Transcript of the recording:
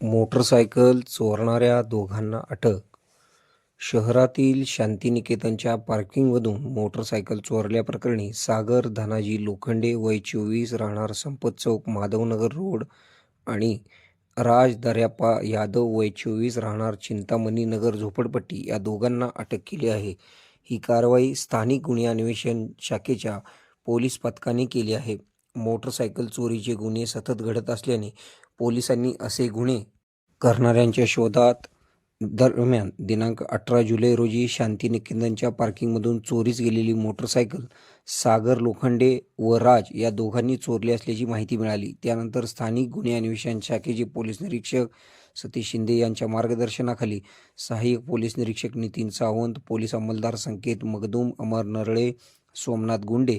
Motorcycle चोरणाऱ्या दोघांना अटक. शहरातील शांतिनिकेतनच्या पार्किंगमधून मोटरसायकल चोरल्याप्रकरणी सागर धनाजी लोखंडे वय चोवीस राहणार संपत चौक माधवनगर रोड आणि राज दर्याप्पा यादव वय चोवीस राहणार चिंतामणी नगर झोपडपट्टी या दोघांना अटक केली आहे. ही कारवाई स्थानिक गुन्हे अन्वेषण शाखेच्या पोलीस पथकाने केली आहे. मोटरसायकल चोरीचे गुन्हे सतत घडत असल्याने पोलिसांनी असे गुन्हे करणाऱ्यांच्या शोधात दरम्यान दिनांक अठरा जुलै रोजी शांतिनिकेतनच्या पार्किंगमधून चोरीस गेलेली मोटरसायकल सागर लोखंडे व राज या दोघांनी चोरली असल्याची माहिती मिळाली. त्यानंतर स्थानिक गुन्हे अन्वेषण शाखेचे पोलीस निरीक्षक सतीश शिंदे यांच्या मार्गदर्शनाखाली सहाय्यक पोलीस निरीक्षक नितीन सावंत पोलीस अंमलदार संकेत मगदूम अमर नरळे सोमनाथ गुंडे